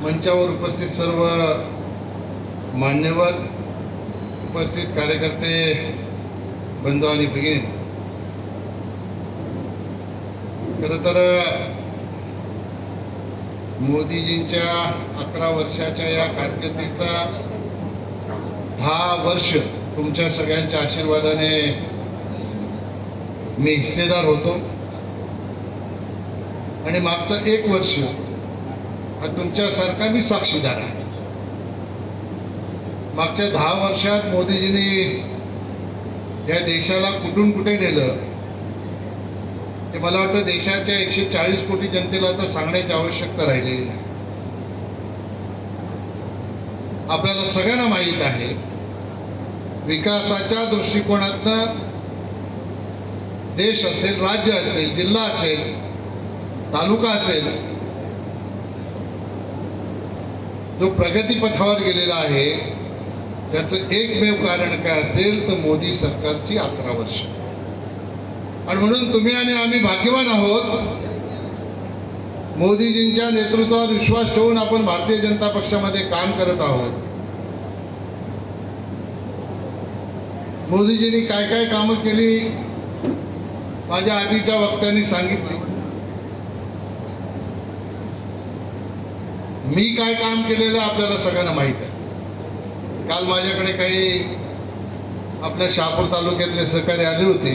मंचावर उपस्थित सर्व मान्यवर उपस्थित कार्यकर्ते बंधू आणि भगिनी. खरं तर मोदीजींच्या अकरा वर्षाच्या या कारकिर्दीचा दहा वर्ष तुमच्या सगळ्यांच्या आशीर्वादाने मी हिस्सेदार होतो. आणि मागचं एक वर्ष तुमच्यासारखा मी साक्षीदार आहे मागच्या दहा वर्षात मोदीजींनी या देशाला कुठून कुठे नेलं? ते मला वाटतं देशाच्या एकशे चाळीस कोटी जनतेला आता सांगण्याची आवश्यकता राहिलेली नाही. आपल्याला सगळ्यांना माहीत आहे विकासाच्या दृष्टिकोनातनं देश असेल राज्य असेल जिल्हा असेल तालुका असेल जो प्रगतीपथावर गेलेला आहे त्याचं एकमेव कारण काय असेल तर मोदी सरकारची अकरा वर्ष. आणि म्हणून तुम्ही आणि आम्ही भाग्यवान आहोत. मोदीजींच्या नेतृत्वावर विश्वास ठेवून आपण भारतीय जनता पक्षामध्ये काम करत आहोत. मोदीजींनी काय काय कामं केली? माझ्या आधीच्या वक्त्यांनी सांगितली. मी काय काम केलेलं आपल्याला सगळ्यांना माहीत आहे. काल माझ्याकडे काही आपल्या शहापूर तालुक्यातले सहकारी आले होते.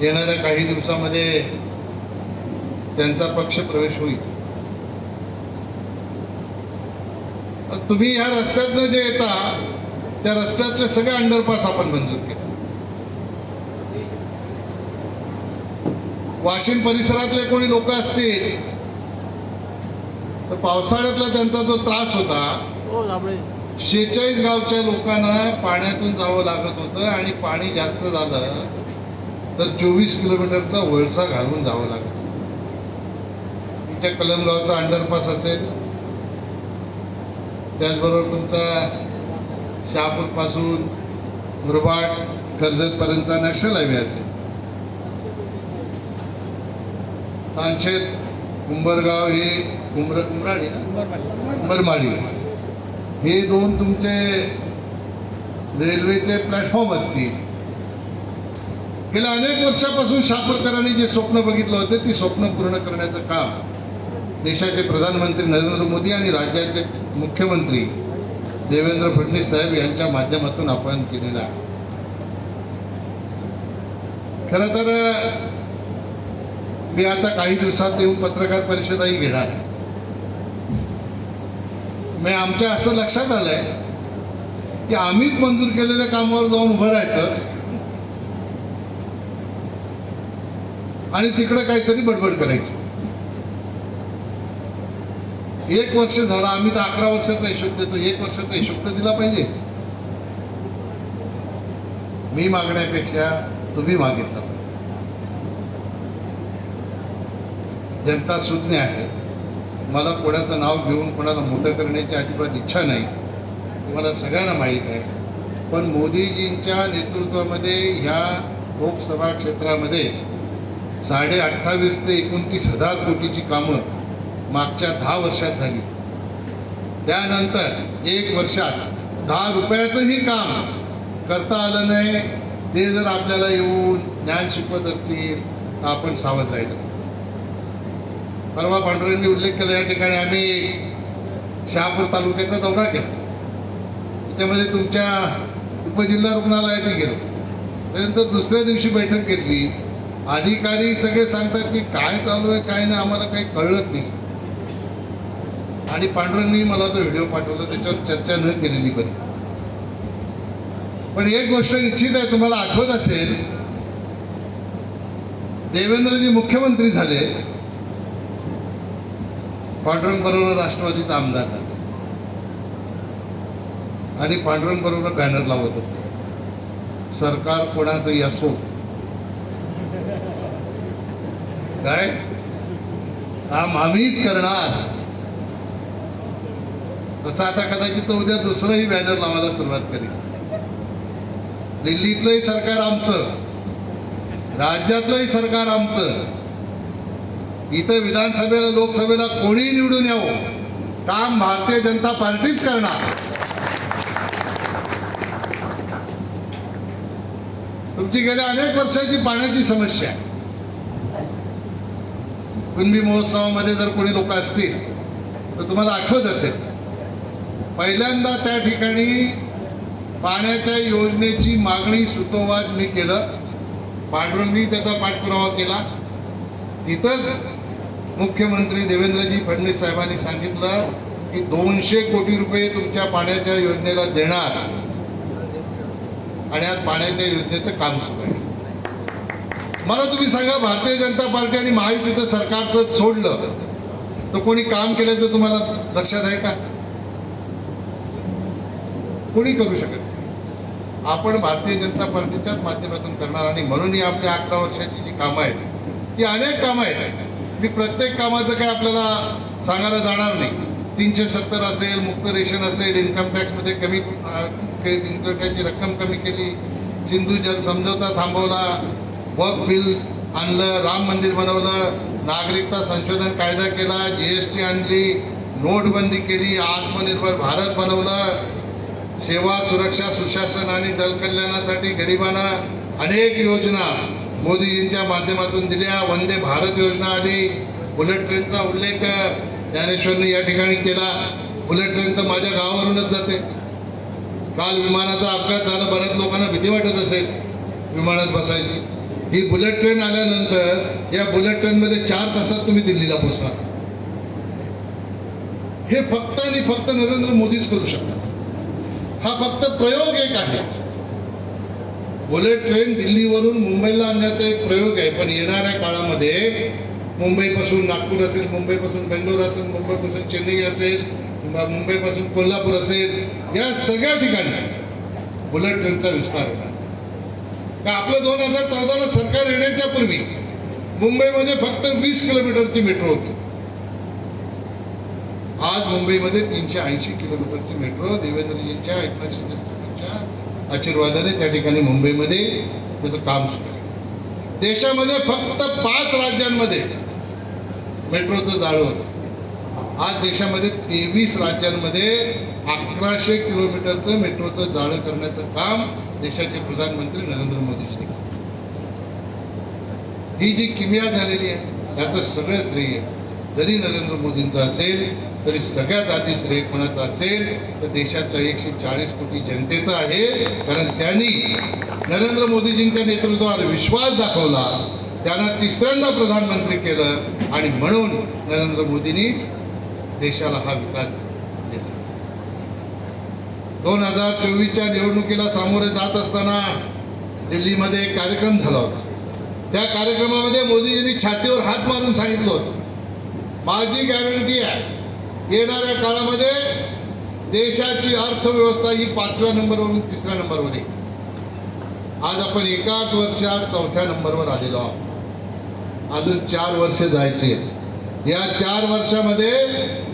येणाऱ्या काही दिवसामध्ये त्यांचा पक्ष प्रवेश होईल. तुम्ही ह्या रस्त्यातनं जे येता त्या रस्त्यातले सगळे अंडरपास आपण मंजूर केले. वाशिम परिसरातले कोणी लोक असतील पावसाळ्यातला त्यांचा जो त्रास होता हो लांबळे शेहेचाळीस गावच्या लोकांना पाण्यातून जावं लागत होतं आणि पाणी जास्त झालं तर चोवीस किलोमीटरचा वळसा घालून जावं लागत तुमच्या कलमगावचा अंडरपास असेल. त्याचबरोबर तुमचा शहापूरपासून मुरबाड कर्जतपर्यंतचा नॅशनल हायवे असेल. तानशेत कुंभरगाव हे कुंभर कुंभराडी ना? कुंभरमाळी. हे दोन तुमचे रेल्वेचे प्लॅटफॉर्म असतील. गेल्या अनेक वर्षापासून शापूरकरांनी जे स्वप्न बघितलं होतं ती स्वप्न पूर्ण करण्याचं काम देशाचे प्रधानमंत्री नरेंद्र मोदी आणि राज्याचे मुख्यमंत्री देवेंद्र फडणवीस साहेब यांच्या माध्यमातून आपण केलेलं आहे. खरं तर मी आता काही दिवसात येऊन पत्रकार परिषदही घेणार. आहे मी आमच्या असं लक्षात आलंय की आम्हीच मंजूर केलेल्या कामावर जाऊन उभं राहायचं आणि तिकडं काहीतरी बडबड करायची. एक वर्ष झालं आम्ही तर अकरा वर्षाचा हिशोब देतो. एक वर्षाचा हिशोब तर दिला पाहिजे. मी मागण्यापेक्षा तुम्ही मागितलं पाहिजे. जनता सुज्ञ आहे. मला कोणाचं नाव घेऊन कोणाला मोठं करण्याची अजिबात इच्छा नाही. मला सगळ्यांना माहीत आहे. पण मोदीजींच्या नेतृत्वामध्ये ह्या लोकसभा क्षेत्रामध्ये साडे अठ्ठावीस ते एकोणतीस हजार कोटीची कामं मागच्या दहा वर्षात झाली. त्यानंतर एक वर्षात दहा रुपयाचंही काम करता आलं नाही. ते जर आपल्याला येऊन ज्ञान शिकवत असतील तर आपण सावध राहिलं. परवा पांडुरंगी उल्लेख केला या ठिकाणी आम्ही शहापूर तालुक्याचा दौरा केला. त्याच्यामध्ये तुमच्या उपजिल्हा रुग्णालयात गेलो. त्यानंतर दुसऱ्या दिवशी बैठक घेतली. अधिकारी सगळे सांगतात की काय चालू आहे काय नाही आम्हाला काही कळलंच नाही. आणि पांडुरंगनी मला तो व्हिडिओ पाठवला त्याच्यावर चर्चा न केलेली बरी. पण एक गोष्ट निश्चित आहे तुम्हाला आठवत असेल देवेंद्रजी मुख्यमंत्री झाले. पांडुरंग बरोबर राष्ट्रवादीचा आमदार झाले. आणि पांडुरंग बरोबर बॅनर लावत होते. सरकार कोणाचंही असो. काय? काम आम्हीच करणार. तसं आता कदाचित तो उद्या दुसरंही बॅनर लावायला सुरुवात करेल. दिल्लीतलंही सरकार आमचं. राज्यातलंही सरकार आमचं. इथं विधानसभेला लोकसभेला कोणीही निवडून यावं. काम भारतीय जनता पार्टीच करणार. तुमची गेल्या अनेक वर्षाची पाण्याची समस्या आहे. कुणबी महोत्सवामध्ये जर कोणी लोक असतील तर तुम्हाला आठवत असेल पहिल्यांदा त्या ठिकाणी पाण्याच्या योजनेची मागणी सुतोवाच मी केलं. पांडुरंगी त्याचा पाठपुरावा केला. तिथंच मुख्यमंत्री देवेंद्रजी फडणवीस साहेबांनी सांगितलं की दोनशे कोटी रुपये तुमच्या पाण्याच्या योजनेला देणार. आणि आज पाण्याच्या योजनेचं काम सुरू आहे. मला तुम्ही सांगा भारतीय जनता पार्टी आणि महायुतीचं सरकारचं सोडलं तर कोणी काम केल्याचं तुम्हाला लक्षात आहे का? कोणी करू शकत नाही. आपण भारतीय जनता पार्टीच्याच माध्यमातून करणार आणि म्हणून ही आपल्या अकरा वर्षाची जी कामं आहेत ती अनेक कामं आहेत. मी प्रत्येक कामाचं काय आपल्याला सांगायला जाणार नाही. तीनशे सत्तर असेल मुक्त रेशन असेल इन्कम टॅक्समध्ये कमी इन्कम टॅक्सची रक्कम कमी केली. सिंधू जल समझोता थांबवला. वक बिल आणलं राम मंदिर बनवलं. नागरिकता संशोधन कायदा केला जी एस टी आणली नोटबंदी केली आत्मनिर्भर भारत बनवलं. सेवा सुरक्षा सुशासन आणि जलकल्याणासाठी गरिबांना अनेक योजना मोदीजींच्या माध्यमातून दिल्या वंदे भारत योजना आली बुलेट ट्रेनचा उल्लेख ज्ञानेश्वरने या ठिकाणी केला. बुलेट ट्रेन तर माझ्या गावावरूनच जाते. काल विमानाचा अपघात झाला बऱ्याच लोकांना भीती वाटत असेल विमानात बसायची. ही बुलेट ट्रेन आल्यानंतर या बुलेट ट्रेनमध्ये चार तासात तुम्ही दिल्लीला पोचणार हे फक्त आणि फक्त नरेंद्र मोदीच करू शकतात. हा फक्त प्रयोग एक आहे. बुलेट ट्रेन दिल्लीवरून मुंबईला आणण्याचा एक प्रयोग आहे पण येणाऱ्या काळामध्ये मुंबईपासून नागपूर असेल मुंबईपासून बेंगलोर असेल मुंबईपासून चेन्नई असेल किंवा मुंबईपासून कोल्हापूर असेल या सगळ्या ठिकाणी बुलेट ट्रेनचा विस्तार होता का आपलं दोन हजार चौदाला सरकार येण्याच्या पूर्वी मुंबईमध्ये फक्त वीस किलोमीटरची मेट्रो होती. आज मुंबईमध्ये तीनशे ऐंशी किलोमीटरची मेट्रो देवेंद्रजींच्या एकनाथ शिंदे साहेबांच्या आशीर्वादाने त्या ठिकाणी मुंबईमध्ये त्याचं काम सुरू आहे. देशामध्ये फक्त पाच राज्यांमध्ये मेट्रोचं जाळं होतं. आज देशामध्ये तेवीस राज्यांमध्ये अकराशे किलोमीटरचं मेट्रोचं जाळं करण्याचं काम देशाचे प्रधानमंत्री नरेंद्र मोदीजी ही जी किमिया झालेली आहे त्याचं सगळं श्रेय जरी नरेंद्र मोदींचं असेल तरी सगळ्यात आधी श्रेय कोणाचं असेल तर देशातलं एकशे चाळीस कोटी जनतेचं आहे. कारण त्यांनी नरेंद्र मोदीजींच्या नेतृत्वावर विश्वास दाखवला. त्यांना तिसऱ्यांदा प्रधानमंत्री केलं आणि म्हणून नरेंद्र मोदींनी देशाला हा विकास दिला. दोन हजार चोवीसच्या निवडणुकीला सामोरे जात असताना दिल्लीमध्ये एक कार्यक्रम झाला होता. त्या कार्यक्रमामध्ये मोदीजींनी छातीवर हात मारून सांगितलं होतं. माझी गॅरंटी आहे येणाऱ्या काळामध्ये देशाची अर्थव्यवस्था ही पाचव्या नंबरवरून तिसऱ्या नंबरवर येईल. आज आपण एकाच वर्षात चौथ्या नंबरवर आलेलो आहोत. अजून चार वर्ष जायचे या चार वर्षामध्ये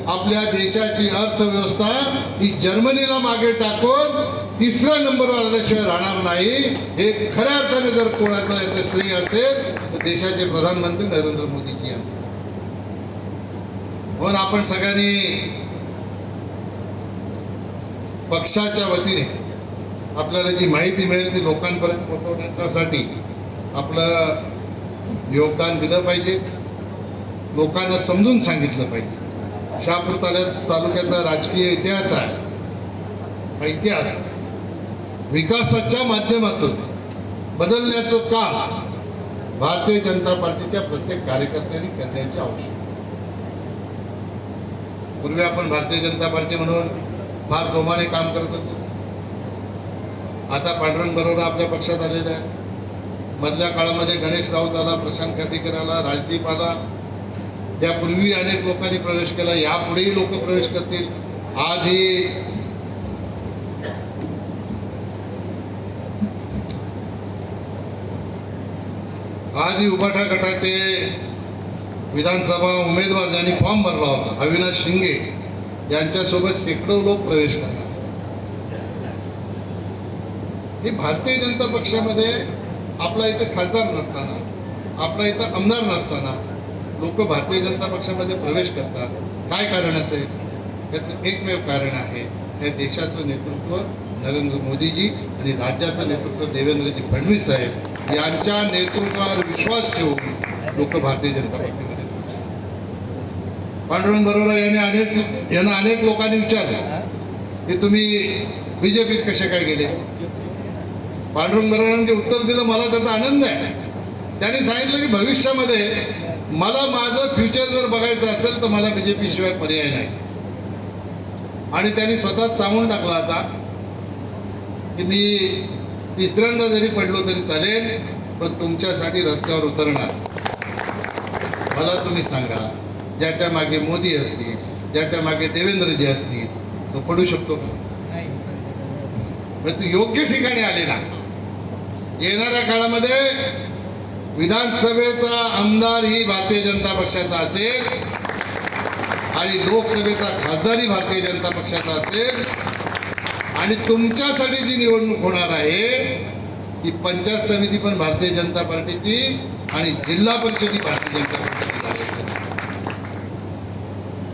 आपल्या देशाची अर्थव्यवस्था ही जर्मनीला मागे टाकून तिसऱ्या नंबरवर आल्याशिवाय राहणार नाही. हे खऱ्या अर्थाने जर कोणाचं याचं श्रेय असेल तर देशाचे प्रधानमंत्री नरेंद्र मोदीजी यांचं म्हणून आपण सगळ्यांनी पक्षाच्या वतीने आपल्याला जी माहिती मिळेल ती लोकांपर्यंत पोहोचवण्यासाठी आपलं योगदान दिलं पाहिजे. लोकांना समजून सांगितलं पाहिजे. शहापूर तालु तालुक्याचा राजकीय इतिहास आहे. हा इतिहास विकासाच्या माध्यमातून बदलण्याचं काम भारतीय जनता पार्टीच्या प्रत्येक कार्यकर्त्यांनी करण्याची आवश्यकता आहे. पूर्वी आपण भारतीय जनता पार्टी म्हणून फार जोमाने काम करत होतो. आता पांडुरंग बरोबर आपल्या पक्षात आलेला आहे मधल्या काळामध्ये गणेश राऊत आला प्रशांत खांडेकर आला राजदीप आला. त्यापूर्वी अनेक लोकांनी प्रवेश केला यापुढेही लोक प्रवेश करतील. आज ही आज ही उभाठा गटाचे विधानसभा उमेदवार ज्यांनी फॉर्म भरला होता अविनाश शिंगे यांच्यासोबत शेकडो लोक प्रवेश करणार हे भारतीय जनता पक्षामध्ये आपला इथं खासदार नसताना आपला इथं आमदार नसताना लोक भारतीय जनता पक्षामध्ये प्रवेश करतात. काय कारण असेल? त्याचं एकमेव कारण आहे त्या देशाचं नेतृत्व नरेंद्र मोदीजी आणि राज्याचं नेतृत्व देवेंद्रजी फडणवीस साहेब यांच्या नेतृत्वावर विश्वास ठेवून लोक भारतीय जनता पक्षामध्ये पांडुरंग बरोबर यांनी अनेक यांना अनेक लोकांनी विचारलं की तुम्ही बी जे पीत कसे काय गेले? पांडुरंग बरोबरांनी जे उत्तर दिलं मला त्याचा आनंद आहे. त्यांनी सांगितलं की भविष्यामध्ये मला माझं फ्युचर जर बघायचं असेल तर मला बी जे पी शिवाय पर्याय नाही. आणि त्यांनी स्वतःच सांगून टाकला आता की मी तिसऱ्यांदा जरी पडलो तरी चालेल पण तुमच्यासाठी रस्त्यावर उतरणार. मला तुम्ही सांगा. ज्याच्या मागे मोदी असतील ज्याच्या मागे देवेंद्रजी असतील तो पडू शकतो का तू योग्य ठिकाणी आले ना येणाऱ्या काळामध्ये विधानसभेचा आमदार ही भारतीय जनता पक्षाचा असेल आणि लोकसभेचा खासदारही भारतीय जनता पक्षाचा असेल आणि तुमच्यासाठी जी निवडणूक होणार आहे ती पंचायत समिती पण भारतीय जनता पार्टीची आणि जिल्हा परिषद ही भारतीय जनता.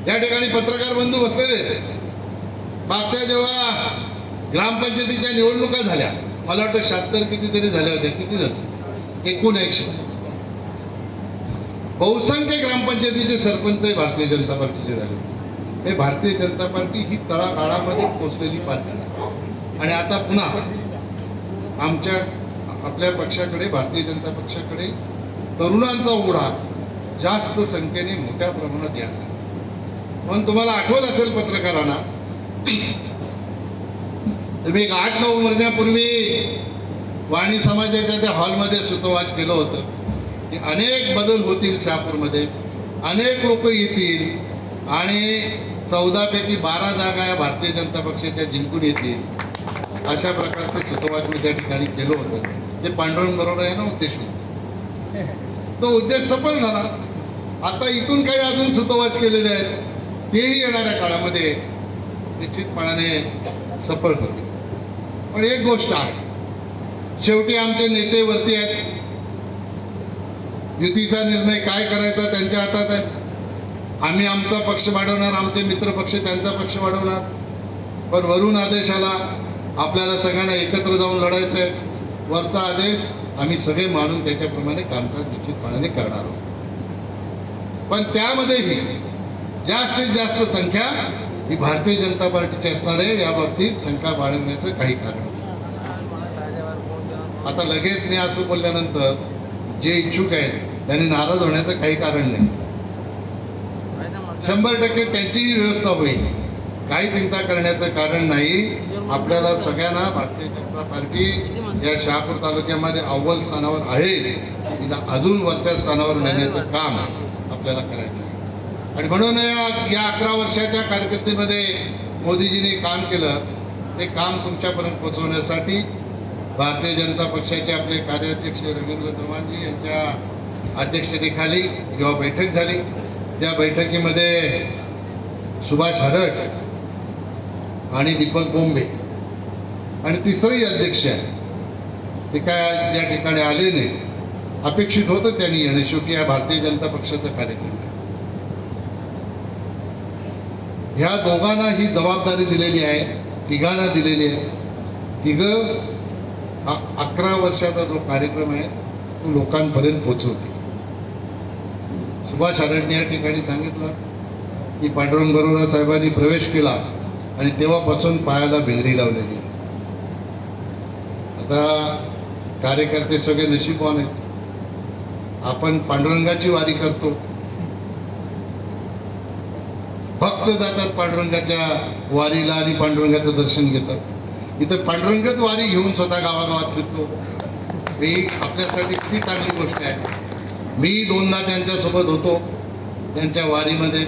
या ठिकाणी पत्रकार बंधू बसलेले आहेत. मागच्या जेव्हा ग्रामपंचायतीच्या निवडणुका झाल्या मला वाटतं शहात्तर कितीतरी झाल्या होत्या किती झाल्या एकोणऐंशी बहुसंख्य ग्रामपंचायतीचे सरपंच भारतीय जनता पार्टीचे झाले. हे भारतीय जनता पार्टी ही तळागाळामध्ये पोचलेली पार्टी. आणि आता पुन्हा आमच्या आपल्या पक्षाकडे भारतीय जनता पक्षाकडे तरुणांचा ओढा जास्त संख्येने मोठ्या प्रमाणात यायला म्हणून तुम्हाला आठवत असेल पत्रकारांना? तुम्ही एक आठ नऊ महिन्यापूर्वी वाणी समाजाच्या त्या हॉलमध्ये सुतोवाच केलं होतं. की अनेक बदल होतील शहापूरमध्ये अनेक लोक येतील आणि चौदापैकी बारा जागा या भारतीय जनता पक्षाच्या जिंकून येतील. अशा प्रकारचं सुतोवाच मी त्या ठिकाणी केलं होतं. ते पांडुरंग बरोबर आहे ना उद्देश तो उद्देश सफल झाला. आता इथून काही अजून सुतोवाच केलेले आहेत. तेही येणाऱ्या काळामध्ये निश्चितपणाने सफल होते पण एक गोष्ट आहे. शेवटी आमचे नेते वरती आहेत. युतीचा निर्णय काय करायचा त्यांच्या हातात आहे. आम्ही आमचा पक्ष वाढवणार आमचे मित्र पक्ष त्यांचा पक्ष वाढवणार. पण वरून आदेश आला आपल्याला सगळ्यांना एकत्र जाऊन लढायचं आहे वरचा आदेश आम्ही सगळे मानून त्याच्याप्रमाणे कामकाज निश्चितपणाने करणार आहोत. पण त्यामध्येही जास्तीत जास्त संख्या ही भारतीय जनता पार्टीची असणार आहे. या बाबतीत शंका बाळगण्याचं काही कारण आता लगेच मी असं बोलल्यानंतर जे इच्छुक आहेत त्यांनी नाराज होण्याचं काही कारण नाही. शंभर टक्के त्यांचीही व्यवस्था होईल. काही चिंता करण्याचं कारण नाही. आपल्याला सगळ्यांना भारतीय जनता पार्टी या शहापूर तालुक्यामध्ये अव्वल स्थानावर आहे. तिला अजून वरच्या स्थानावर नेण्याचं काम आपल्याला करायचं आहे. आणि म्हणून या या अकरा वर्षाच्या कारकिर्दीमध्ये मोदीजींनी काम केलं. ते काम तुमच्यापर्यंत पोचवण्यासाठी भारतीय जनता पक्षाचे आपले कार्याध्यक्ष रवींद्र चव्हाणजी यांच्या अध्यक्षतेखाली जेव्हा बैठक झाली त्या बैठकीमध्ये सुभाष हरट आणि दीपक बोंबे आणि तिसरंही अध्यक्ष आहे. ते काय या ठिकाणी आले नाही. अपेक्षित होतं त्यांनी येणं शेवटी या भारतीय जनता पक्षाचा कार्यक्रम आहे ह्या दोघांना ही जबाबदारी दिलेली आहे तिघांना दिलेली आहे. तिघं अ- अकरा वर्षाचा जो कार्यक्रम आहे तो लोकांपर्यंत पोचवते सुभाष आरडने या ठिकाणी सांगितलं की पांडुरंग बरोबर साहेबांनी प्रवेश केला आणि तेव्हापासून पायाला भिंगरी लावलेली आता कार्यकर्ते सगळे नशीबवान आहेत. आपण पांडुरंगाची वारी करतो. भक्त जातात पांडुरंगाच्या वारीला आणि पांडुरंगाचं दर्शन घेतात. इथं पांडुरंगच वारी घेऊन स्वतः गावागावात फिरतो. ही आपल्यासाठी किती चांगली गोष्ट आहे. मी दोनदा त्यांच्यासोबत होतो त्यांच्या वारीमध्ये.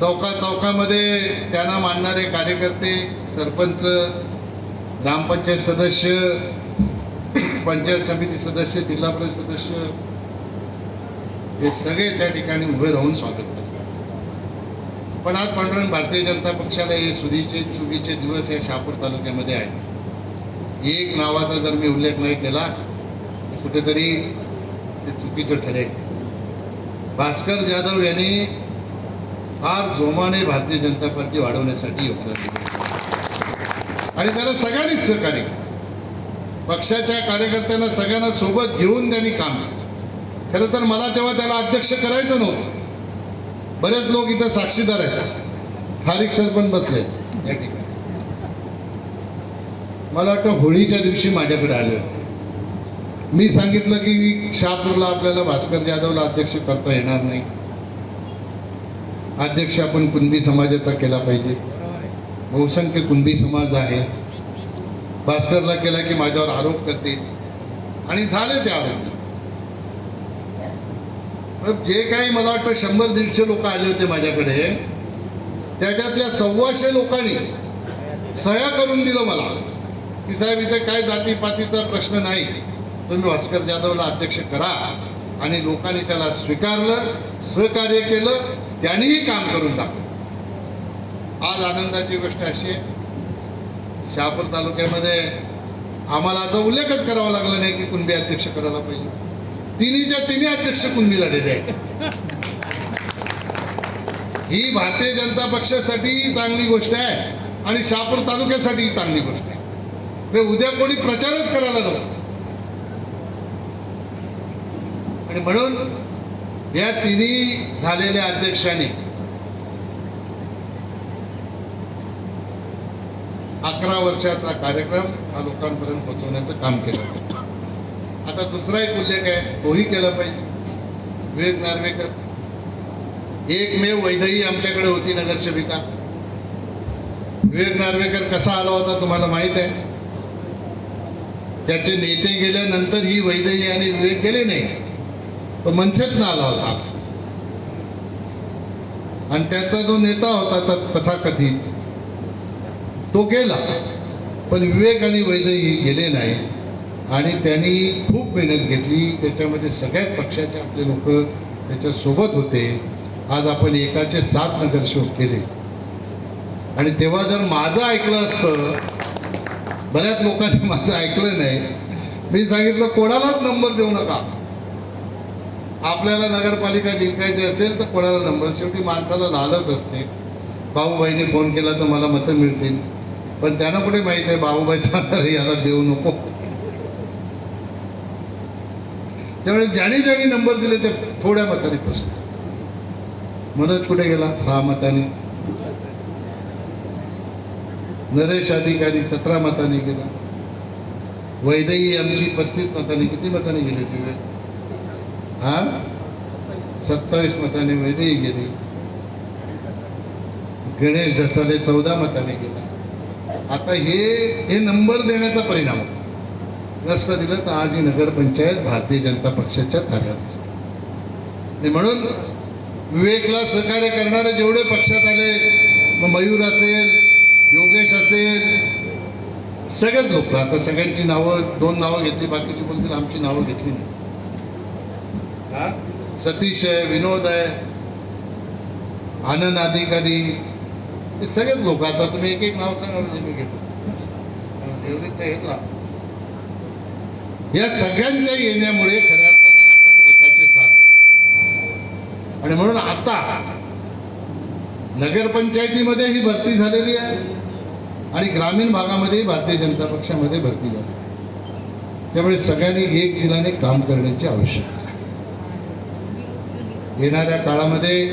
चौका चौकामध्ये त्यांना मानणारे कार्यकर्ते सरपंच ग्रामपंचायत सदस्य पंचायत समिती सदस्य जिल्हा परिषद सदस्य हे सगळे त्या ठिकाणी उभे राहून स्वागत पण आज पांडुरंग भारतीय जनता पक्षाला हे सुधीचे सुगीचे दिवस या शहापूर तालुक्यामध्ये आहे एक नावाचा जर मी उल्लेख नाही केला कुठेतरी ते चुकीचं ठरेल. भास्कर जाधव यांनी फार जोमाने भारतीय जनता पार्टी वाढवण्यासाठी योगदान दिले. आणि त्याला सगळ्यांनीच सहकार्य पक्षाच्या कार्यकर्त्यांना सगळ्यांना सोबत घेऊन त्यांनी काम केलं. खरं तर मला तेव्हा त्याला अध्यक्ष करायचं नव्हतं. बरेच लोक इथं साक्षीदार आहेत. खारिक सर पण बसले. या ठिकाणी. मला वाटतं होळीच्या दिवशी माझ्याकडे आले होते. मी सांगितलं की शहापूरला आपल्याला भास्कर जाधवला अध्यक्ष करता येणार नाही. अध्यक्ष आपण कुणबी समाजाचा केला पाहिजे. बहुसंख्य कुणबी समाज आहे. भास्करला केला की माझ्यावर आरोप करते आणि झाले ते आरोप मग जे काही मला वाटतं शंभर दीडशे लोक आले होते माझ्याकडे त्याच्यातल्या सव्वाशे लोकांनी सह्या करून दिलं मला की साहेब इथे काय जातीपातीचा प्रश्न नाही. तुम्ही भास्कर जाधवला अध्यक्ष करा आणि लोकांनी त्याला स्वीकारलं सहकार्य केलं त्यांनीही काम करून दाखवलं आज आनंदाची गोष्ट अशी आहे शहापूर तालुक्यामध्ये आम्हाला असा उल्लेखच करावा लागला नाही की कुणबी अध्यक्ष करायला पाहिजे. तिन्हीच्या तिन्ही अध्यक्ष कुणबी झालेले आहेत. ही भारतीय जनता पक्षासाठी चांगली गोष्ट आहे आणि शहापूर तालुक्यासाठी चांगली गोष्ट आहे. म्हणजे उद्या कोणी प्रचारच करायला नको. आणि म्हणून या तिन्ही झालेल्या अध्यक्षांनी अकरा वर्षाचा कार्यक्रम हा लोकांपर्यंत पोहोचवण्याचं काम केलं आता दुसरा एक उल्लेख आहे तोही केला पाहिजे. विवेक नार्वेकर. एकमेव वैधही आमच्याकडे होती नगरसेविका. विवेक नार्वेकर कसा आला होता तुम्हाला माहीत आहे? त्याचे नेते गेल्यानंतर ही वैदही आणि विवेक गेले नाही. तो मनसेतनं आला होता. आणि त्याचा जो नेता होता तथाकथित तो गेला. पण विवेक आणि वैदही गेले नाही आणि त्यांनी खूप मेहनत घेतली. त्याच्यामध्ये सगळ्याच पक्षाचे आपले लोक त्याच्यासोबत होते. आज आपण एकाचे सात नगरसेवक केले. आणि तेव्हा जर माझं ऐकलं असतं बऱ्याच लोकांनी माझं ऐकलं नाही. मी सांगितलं कोणालाच नंबर देऊ नका. आपल्याला नगरपालिका जिंकायची असेल तर कोणाला नंबर? शेवटी माणसाला लालच असते. भाऊबाईने फोन केला तर मला मतं मिळतील. पण त्यांना कुठे माहीत आहे? बाबूबाई सांगणार याला देऊ नको. त्यामुळे ज्याने ज्याने नंबर दिले ते थोड्या मताने फसले मनोज कुठे गेला? सहा मताने. नरेश अधिकारी सतरा मताने गेला. वैदई आमची पस्तीस मताने. किती मताने गेले तुझे हा? सत्तावीस मताने वैदई गेली. गणेश ढसाले चौदा मताने गेला. आता हे हे नंबर देण्याचा परिणाम होता. नसतं दिलं तर आज ही नगरपंचायत भारतीय जनता पक्षाच्या ताब्यात असते. आणि म्हणून विवेकला सहकार्य करणारे जेवढे पक्षात आले मग मयूर असेल योगेश असेल सगळेच लोक. आता सगळ्यांची नावं दोन नावं घेतली बाकीची बोलतील आमची नावं घेतली नाही. हा? सतीश आहे विनोद आहे आनंद अधिकारी हे सगळेच लोक. आता तुम्ही एक एक नाव सांगा म्हणजे मी घेतो. एवढे काय घेतला या सगळ्यांच्या येण्यामुळे खऱ्या अर्थाने आपण एकाचे साथ आणि म्हणून आता नगरपंचायतीमध्ये ही भरती झालेली आहे आणि ग्रामीण भागामध्ये भारतीय जनता पक्षामध्ये भरती झाली. त्यामुळे सगळ्यांनी एक दिलाने काम करण्याची आवश्यकता आहे. येणाऱ्या काळामध्ये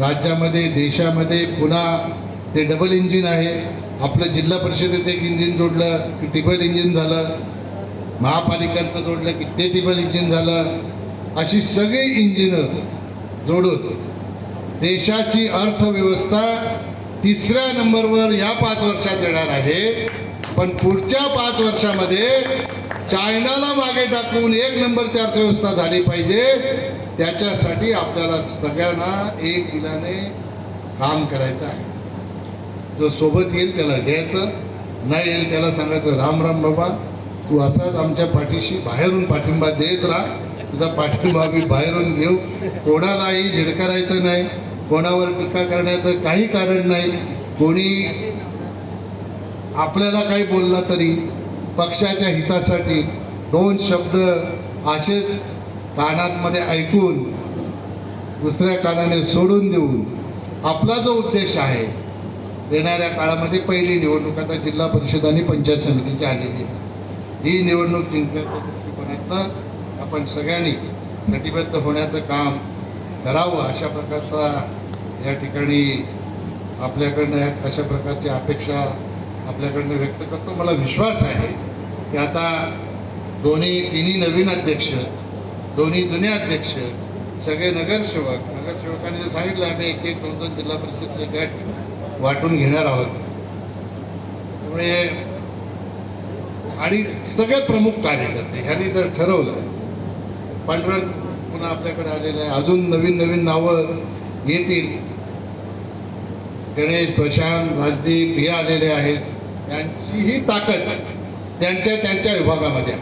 राज्यामध्ये देशामध्ये पुन्हा ते डबल इंजिन आहे. आपलं जिल्हा परिषदेचं एक इंजिन जोडलं की टिबल इंजिन झालं. महापालिकांचं जोडलं की ते टिबल इंजिन झालं. अशी सगळी इंजिनं जोडून देशाची अर्थव्यवस्था तिसऱ्या नंबरवर या पाच वर्षात येणार आहे. पण पुढच्या पाच वर्षामध्ये चायनाला मागे टाकून एक नंबरची अर्थव्यवस्था झाली पाहिजे. त्याच्यासाठी आपल्याला सगळ्यांना एक दिलाने काम करायचं आहे. जो सोबत येईल त्याला घ्यायचं नाही येईल त्याला सांगायचं राम राम बाबा तू असाच आमच्या पाठीशी बाहेरून पाठिंबा देत राहा. तुझा पाठिंबा मी बाहेरून घेऊ. कोणालाही झिडकारायचं नाही. कोणावर टीका करण्याचं काही कारण नाही. कोणी आपल्याला काही बोलला तरी पक्षाच्या हितासाठी दोन शब्द असेच कानांमध्ये ऐकून दुसऱ्या कानाने सोडून देऊन आपला जो उद्देश आहे येणाऱ्या काळामध्ये पहिली निवडणूक आता जिल्हा परिषद आणि पंचायत समितीची आलेली आहे. ही निवडणूक जिंकण्याच्या दृष्टिकोनातनं आपण सगळ्यांनी कटिबद्ध होण्याचं काम करावं अशा प्रकारचा या ठिकाणी आपल्याकडनं या- अशा प्रकारची अपेक्षा आपल्याकडनं व्यक्त करतो. मला विश्वास आहे की आता दोन्ही तिन्ही नवीन अध्यक्ष दोन्ही जुने अध्यक्ष सगळे नगरसेवक नगरसेवकांनी जे सांगितलं आम्ही एक एक दोन दोन जिल्हा परिषदेचे गट वाटून घेणार आहोत. त्यामुळे आणि सगळे प्रमुख कार्यकर्ते ह्यांनी जर ठरवलं. पांढरा पुन्हा आपल्याकडे आलेलं आहे. अजून नवीन नवीन नावं येतील. गणेश प्रशांत राजदीप हे आलेले आहेत. त्यांची ही ताकद त्यांच्या त्यांच्या विभागामध्ये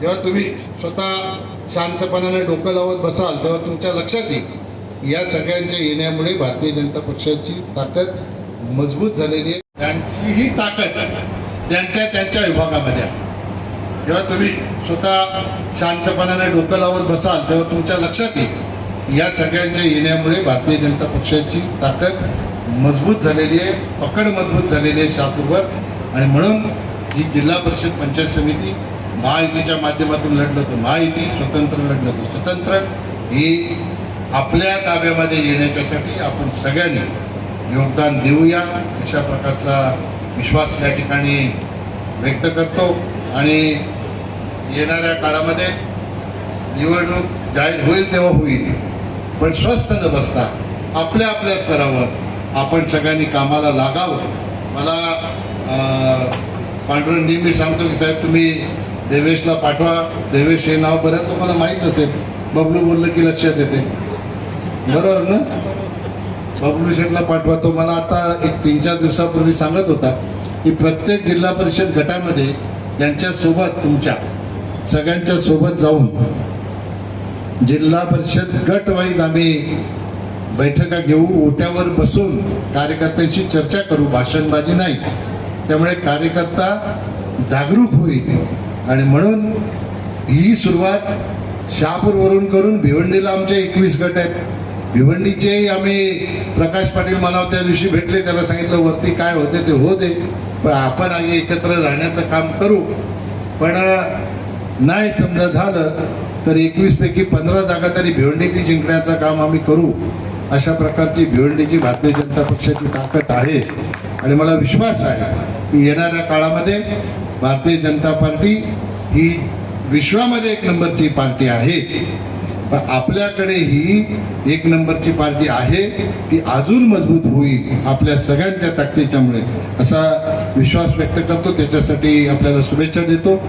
जेव्हा तुम्ही स्वतः शांतपणाने डोकं लावत बसाल तेव्हा तुमच्या लक्षात येईल. या सगळ्यांच्या येण्यामुळे भारतीय जनता पक्षाची ताकद मजबूत झालेली आहे. त्यांची ही ताकद त्यांच्या त्यांच्या विभागामध्ये. जेव्हा तुम्ही स्वतः शांतपणाने डोकं लावत बसाल तेव्हा तुमच्या लक्षात येईल. या सगळ्यांच्या येण्यामुळे भारतीय जनता पक्षाची ताकद मजबूत झालेली आहे पकड मजबूत झालेली आहे शहापूरवर. आणि म्हणून ही जिल्हा परिषद पंचायत समिती महायुतीच्या माध्यमातून लढलं होतं. महायुती स्वतंत्र लढलं होतं. स्वतंत्र ही आपल्या ताब्यामध्ये येण्याच्यासाठी आपण सगळ्यांनी योगदान देऊया. अशा प्रकारचा विश्वास या ठिकाणी व्यक्त करतो आणि येणाऱ्या काळामध्ये निवडणूक जाहीर होईल तेव्हा होईल. पण स्वस्थ न बसता आपल्या आपल्या स्तरावर आपण सगळ्यांनी कामाला लागावं. मला पांडुरंग नेहमी सांगतो की साहेब तुम्ही देवेशला पाठवा. देवेश हे नाव बऱ्याच लोकांना माहीत नसेल बबलू बोललं की लक्षात येते. बरोबर ना? बबलू शेठला पाठवा. तो मला आता एक तीन चार दिवसापूर्वी सांगत होता. की प्रत्येक जिल्हा परिषद गटामध्ये त्यांच्यासोबत तुमच्या सगळ्यांच्या सोबत जाऊन जिल्हा परिषद गटवाईज आम्ही बैठका घेऊ ओट्यावर बसून कार्यकर्त्यांशी चर्चा करू. भाषणबाजी नाही. त्यामुळे कार्यकर्ता जागरूक होईल. आणि म्हणून ही सुरुवात शहापूरवरून करून भिवंडीला आमचे एकवीस गट आहेत. भिवंडीचे आम्ही प्रकाश पाटील मला त्या दिवशी भेटले. त्याला सांगितलं वरती काय होते ते होते. पण आपण आम्ही एकत्र राहण्याचं काम करू. पण नाही समजा झालं तर एकवीसपैकी पंधरा जागा तरी भिवंडीची जिंकण्याचं काम आम्ही करू. अशा प्रकारची भिवंडीची भारतीय जनता पक्षाची ताकद आहे. आणि मला विश्वास आहे की येणाऱ्या काळामध्ये भारतीय जनता पार्टी ही विश्वामध्ये एक नंबरची पार्टी आहे. पण आपल्याकडे ही एक नंबरची पार्टी आहे ती अजून मजबूत होईल आपल्या सगळ्यांच्या ताकदीच्यामुळे. असा विश्वास व्यक्त करतो. त्याच्यासाठी आपल्याला शुभेच्छा देतो.